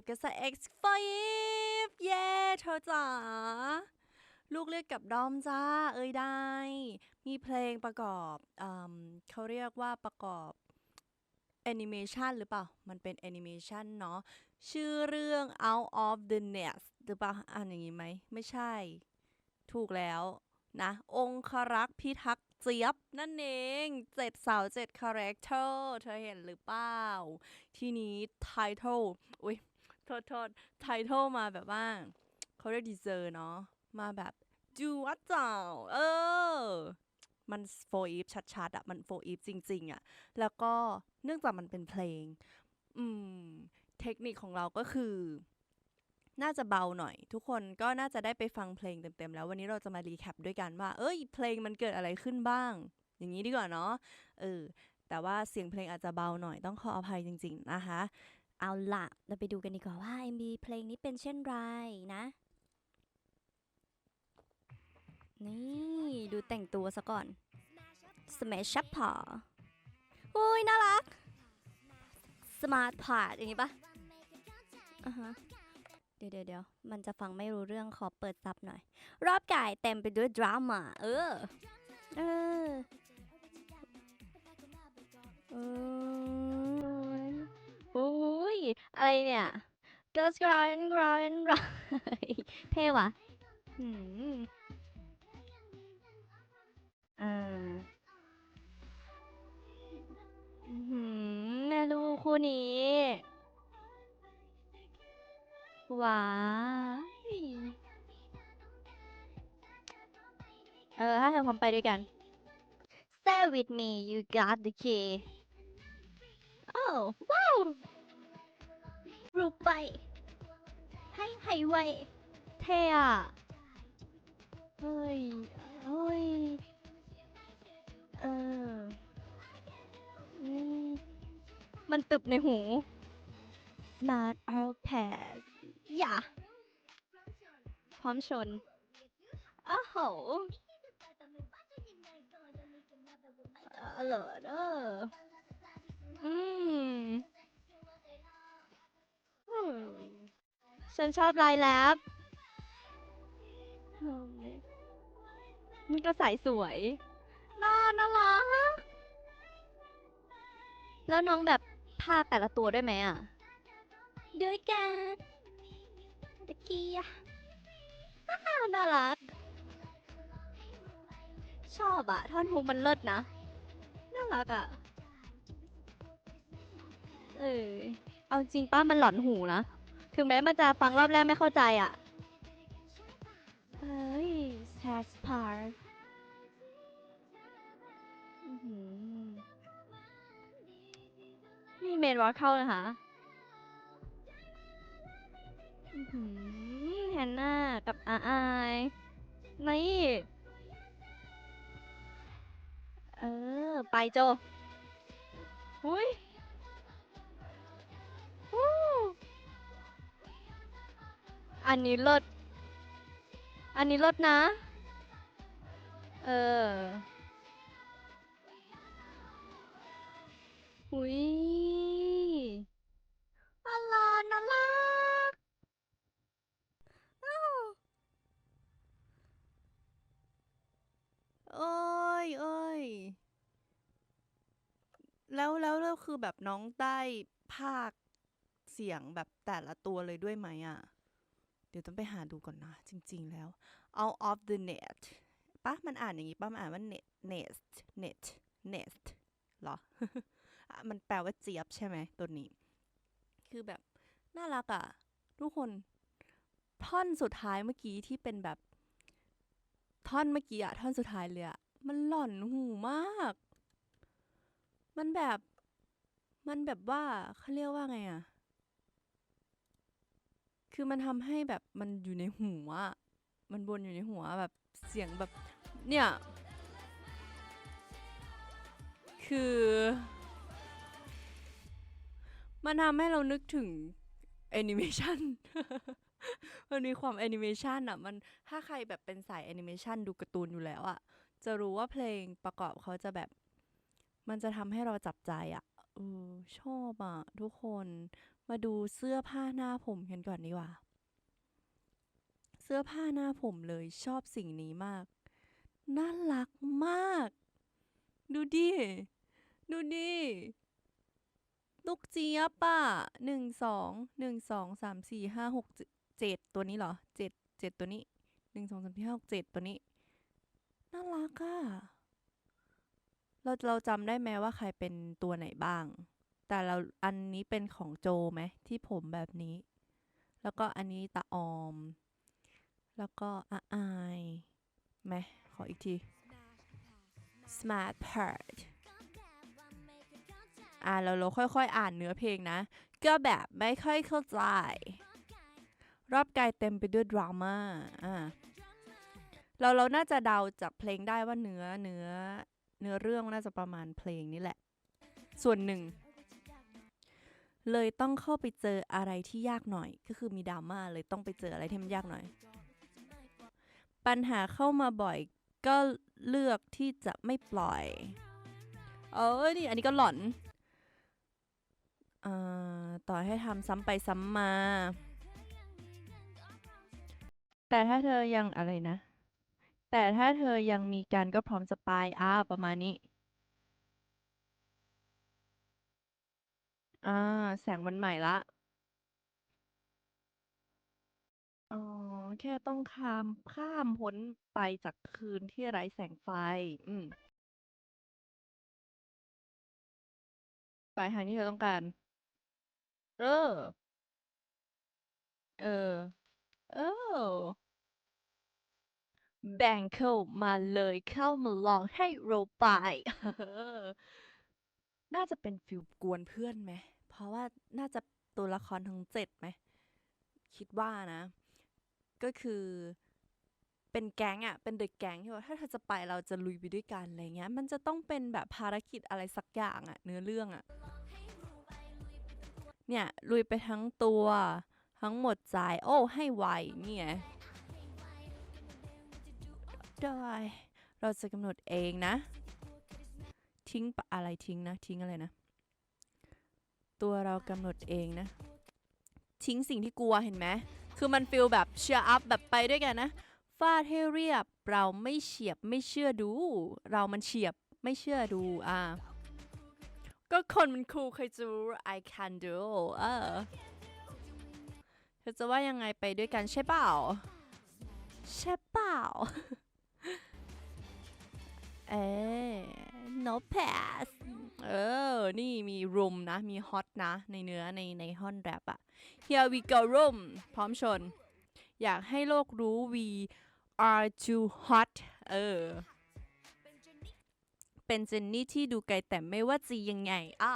กับกระแส X5 เย้เธอจ๋าลูกเลือกกับดอมจ้า เอ้ยได้ มีเพลงประกอบอเขาเรียกว่าประกอบแอนิเมชันหรือเปล่า มันเป็นแอนิเมชันเนาะ ชื่อเรื่อง Out of the Nest หรือเปล่า อ่านอย่างนี้ไหม ไม่ใช่ ถูกแล้วนะ องครักษ์พิทักษ์เจี๊ยบนั่นเองเจ็ดสาวเจ็ดคาแรคเตอร์เธอเห็นหรือเปล่า ทีนี้ไททอลอุ้ย ทษโทษไททอลมาแบบว่าเขาเรียกดีเซอร์เนาะมาแบบดูว่าเจ้าเออ มันโฟอีฟชัดๆอะมันโฟอีฟจริง ๆอะแล้วก็เนื่องจากมันเป็นเพลง อืม เทคนิคของเราก็คือ น่าจะเบาหน่อย ทุกคนก็น่าจะได้ไปฟังเพลงเต็มๆแล้ววันนี้เราจะมารีแคปด้วยกันว่า เอ้ย เพลงมันเกิดอะไรขึ้นบ้าง อย่างนี้ดีกว่าเนาะเออแต่ว่าเสียงเพลงอาจจะเบาหน่อยต้องขออภัยจริง ๆ นะคะ เอาละเราไปดูกันดีกว่าว่า MV เพลงนี้เป็นเช่นไรนะ นี่ดูแต่งตัวซะก่อน Smash Up พอโอ้ยน่ารัก Smart Part อย่างงี้ปะอ่าฮะเดี๋ยวเดี๋ยวเดี๋ยวมันจะฟังไม่รู้เรื่องขอเปิดซับหน่อย รอบกายเต็มไปด้วยดราม่าเออ เออเออ อ้ย อะไรเนี่ย Girls Grind Grind Grind เท่ว่ะหืมอ่าอื้อหืมแม่ลูกคู่นี้ว้ายเออ ถ้าทำความไปด้วยกัน Stay with me you got the key oh wow รูปไป ให้ให้ไวเท่อะเฮ้ยเฮ้ย เอออืมมันตึบในหู Smart Out Pass อย่า พร้อมชนอ้าวโหอร่อยเด้ออืมอืม ฉันชอบลายแลบอืมมันก็ใสสวยน่าน่ารักแล้วน้องแบบภาคแต่ละตัวด้วยไหมอะ ด้วยกันตะเกียอ้าวน่ารัก ชอบอะท่อนฮุกมันเลิศนะ น่ารักอะเออ เอาจริงป้ามันหลอนหูนะ ถึงแม้มันจะฟังรอบแรกไม่เข้าใจอะ เฮ้ย Sax Park อื้อหือนี่เมนวอลเข้านะคะอือหือแฮนนากับอาไอนี่ เออ ไปโจหุย อันนี้เลิศ อันนี้เลิศนะ เออหุยอะไรน่ารักอ้าวเอ้ยเอ้ยแล้วแล้วแล้วคือแบบน้องได้ภาคเสียงแบบแต่ละตัวเลยด้วยไหมอะ เดี๋ยวต้องไปหาดูก่อนนะ จริง ๆ แล้ว out of the net ปะมันอ่านอย่างงี้ปะมันอ่านว่า net nest net nest เหรออะมันแปลว่าเจี๊ยบใช่ไหมตัวนี้ คือแบบ น่ารักอะ ทุกคน ท่อนสุดท้ายเมื่อกี้ที่เป็นแบบ ท่อนเมื่อกี้อะท่อนสุดท้ายเลยอะมันหล่อนหูมาก มันแบบ มันแบบว่าเขาเรียกว่าไงอะ คือมันทำให้แบบมันอยู่ในหัว มันวนอยู่ในหัวแบบเสียงแบบ เนี่ย คือ มันทำให้เรานึกถึงแอนิเมชันมันมีความแอนิเมชันอะ มันถ้าใครแบบเป็นสายแอนิเมชันดูการ์ตูนอยู่แล้วอะ จะรู้ว่าเพลงประกอบเขาจะแบบ มันจะทำให้เราจับใจอะเออชอบอะ ทุกคน มาดูเสื้อผ้าหน้าผมกันก่อนดีกว่า เสื้อผ้าหน้าผมเลยชอบสิ่งนี้มาก น่ารักมาก ดูดิ ดูดิลูกเจี๊ยบอะหนึ่งสองหนึ่งสองสามสี่ห้าหกเจ็ดตัวนี้เหรอเจ็ดเจ็ดตัวนี้หนึ่งสองสามสี่ห้าหกเจ็ดตัวนี้ น่ารักอะเราเราจำได้ไหมว่าใครเป็นตัวไหนบ้าง แต่เราอันนี้เป็นของโจไหมที่ผมแบบนี้ แล้วก็อันนี้ตาออม แล้วก็อาอายไหมขออีกที smart part อ่าเราเราค่อยๆ อ่านเนื้อเพลงนะ ก็แบบไม่ค่อยเข้าใจ รอบกายเต็มไปด้วยดราม่าอ่าเราเราน่าจะเดาจากเพลงได้ว่าเนื้อเนื้อเนื้อเรื่องน่าจะประมาณเพลงนี้แหละ ส่วนหนึ่ง เลยต้องเข้าไปเจออะไรที่ยากหน่อย ก็คือมีดราม่าเลยต้องไปเจออะไรที่มันยากหน่อย ปัญหาเข้ามาบ่อยก็เลือกที่จะไม่ปล่อยเออนี่อันนี้ก็หลอนอต่อให้ทำซ้ำไปซ้ำมา แต่ถ้าเธอยังอะไรนะ แต่ถ้าเธอยังมีการก็พร้อมจะไปอ่าประมาณนี้ อ่าแสงวันใหม่ละอ๋อ แค่ต้องข้าม ข้ามพ้นไปจากคืนที่ไร้แสงไฟ อืมไปทางที่เธอต้องการ เออ เออ เออ แบ่งเข้ามาเลยเข้ามาลองให้เราไป เออ น่าจะเป็นฟิลกวนเพื่อนไหม เพราะว่าน่าจะตัวละครทั้งเจ็ดไหม คิดว่านะ ก็คือเป็นแก๊งอะเป็นเด็กแก๊งที่ว่าถ้าเธอจะไปเราจะลุยไปด้วยกันอะไรเงี้ย มันจะต้องเป็นแบบภารกิจอะไรสักอย่างอะเนื้อเรื่องอะเนี่ย ลุยไปทั้งตัวทั้งหมดใจ โอ้ ให้ไวเนี่ยได้เราจะกำหนดเองนะ ทิ้งอะไรทิ้งนะ ทิ้งอะไรนะ ตัวเรากำหนดเองนะ ทิ้งสิ่งที่กลัวเห็นไหมคือมันฟิลแบบเชียร์อัพแบบไปด้วยกันนะฟาดให้เรียบเราไม่เฉียบไม่เชื่อดู เรามันเฉียบไม่เชื่อดูอะก็คนมันคูลเคยจู I can do เออเธอจะว่ายังไงไปด้วยกันใช่เปล่า ใช่เปล่า เอ๊ะ no pass เออ นี่มีรุมนะ มีฮอตนะ ในเนื้อในในท่อนแรปอะ Here we go room พร้อมชน อยากให้โลกรู้ we are too hot เออ เป็นเจนนี่ที่ดูไกลแต่ไม่ว่าจะยังไงอะ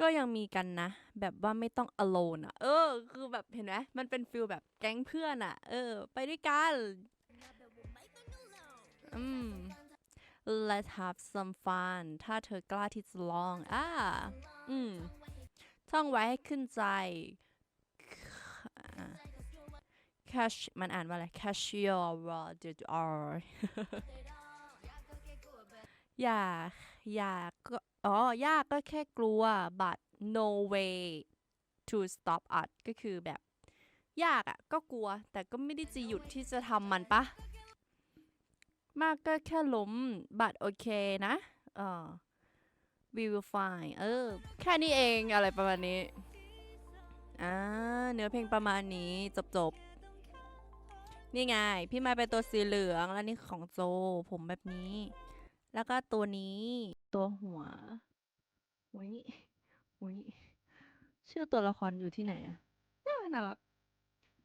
ก็ยังมีกันนะ แบบว่าไม่ต้อง alone อะ เออ คือแบบเห็นไหมมันเป็นฟิลแบบแก๊งเพื่อนอะ เออ ไปด้วยกัน อืม let's have some fun ถ้าเธอกล้าที่จะลอง อ่า อืม ท่องไว้ให้ขึ้นใจ cash มันอ่านว่าอะไร cashier did r อยากอยากก็อ๋อยากก็แค่กลัว but no way to stop us ก็คือแบบ ยากอะ่ะก็กลัว แต่ก็ไม่ได้จะหยุดที่จะทำมันปะ มากก็แค่ล้ม but โอเคนะเออ we will find เออ แค่นี้เองอะไรประมาณนี้ อ่า เนื้อเพลงประมาณนี้จบจบนี่ไง พี่ม้เป็นตัวสีเหลืองแล้วนี่ของโจ ผมแบบนี้ แล้วก็ตัวนี้ ตัวหัวอุ้ยอุ้ยชื่อตัวละครอยู่ที่ไหนอะน่าน่ารัก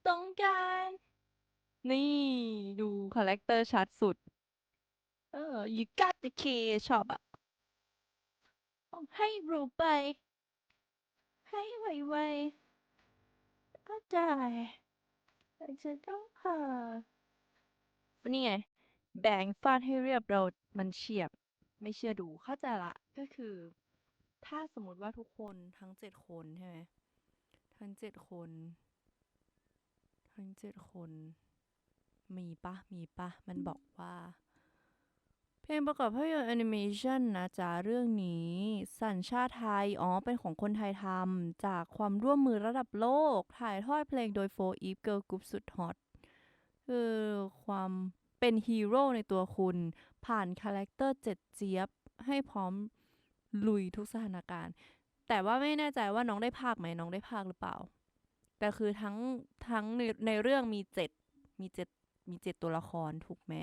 ตรงกัน นี่ ดูคาแรคเตอร์ชัดสุด เออ you got the key ชอบอะต้องให้รู้ไป ให้ไวๆก็ได้แต่จะต้องหานี่ไง แบ่งฟาดให้เรียบเรามันเฉียบ ไม่เชื่อดูเข้าใจละ ก็คือ ถ้าสมมติว่าทุกคนทั้งเจ็ดคนใช่ไหมทั้งเจ็ดคน ทั้งเจ็ดคน มีปะมีปะมันบอกว่า เพลงประกอบภาพยนตร์แอนิเมชันนะจ๊ะเรื่องนี้ สัญชาติไทย อ๋อ เป็นของคนไทยทำจากความร่วมมือระดับโลก ถ่ายทอดเพลงโดยโฟอีฟเกิร์ลกรุ๊ปสุดฮอตคือความเป็นฮีโร่ในตัวคุณ ผ่านคาแรคเตอร์เจ็ดเจี๊ยบ ให้พร้อมลุยทุกสถานการณ์ แต่ว่าไม่แน่ใจว่าน้องได้ภาคไหมน้องได้ภาคหรือเปล่า แต่คือทั้งทั้งในในเรื่องมีเจ็ดมีเจ็ดมีเจ็ดตัวละครถูกไหม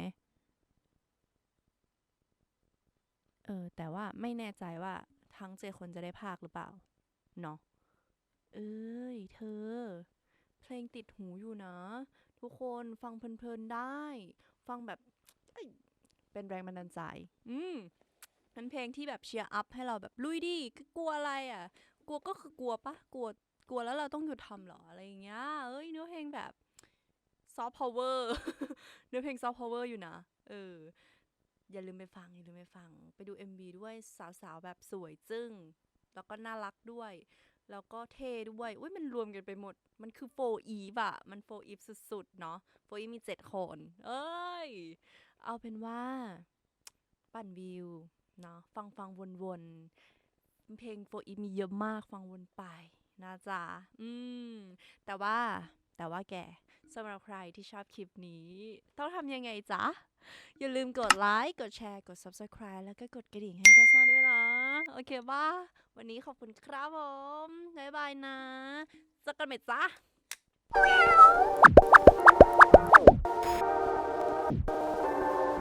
เออแต่ว่าไม่แน่ใจว่าทั้งเจคนจะได้ภาคหรือเปล่า เนาะเอ้ย เธอ เพลงติดหูอยู่นะ ทุกคนฟังเพลินๆได้ ฟังแบบเเป็นแรงบันดาลใจ อืมเป็นเพลงที่แบบเชียร์อัพให้เราแบบลุยดิกลัวอะไรอะ กลัวก็คือกลัวปะกลัวกลัวแล้วเราต้องหยุดทำหรออะไรอย่างเงี้ย เอ้ยเนื้อเพลงแบบซอฟต์พาวเวอร์เนื้อเพลงซอฟต์พาวเวอร์อยู่นะ เออ อย่าลืมไปฟังอย่าลืมไปฟัง ไปดู MV ด้วยสาวๆแบบสวยจึ้ง แล้วก็น่ารักด้วย แล้วก็เท่ด้วยอุ้ยมันรวมกันไปหมด มันคือโฟอีฟอะมันโฟอีฟสุดๆ เนาะโฟอีฟมีเจ็ดคน เอ้ย เอาเป็นว่า ปั่นวิว เนาะฟังฟังวนๆ เพลงโฟอีฟมีเยอะมากฟังวนไปนะจ๊ะ อืม แต่ว่าแต่ว่าแก สำหรับใครที่ชอบคลิปนี้ ต้องทำยังไงจ๊ะ อย่าลืมกดไลค์ กดแชร์ กด subscribe แล้วก็กดกระดิ่งให้กัสซ่อนด้วยนะ โอเคป่ะ วันนี้ขอบคุณครับผม บ๊ายบายนะเจอกันใหม่จ้า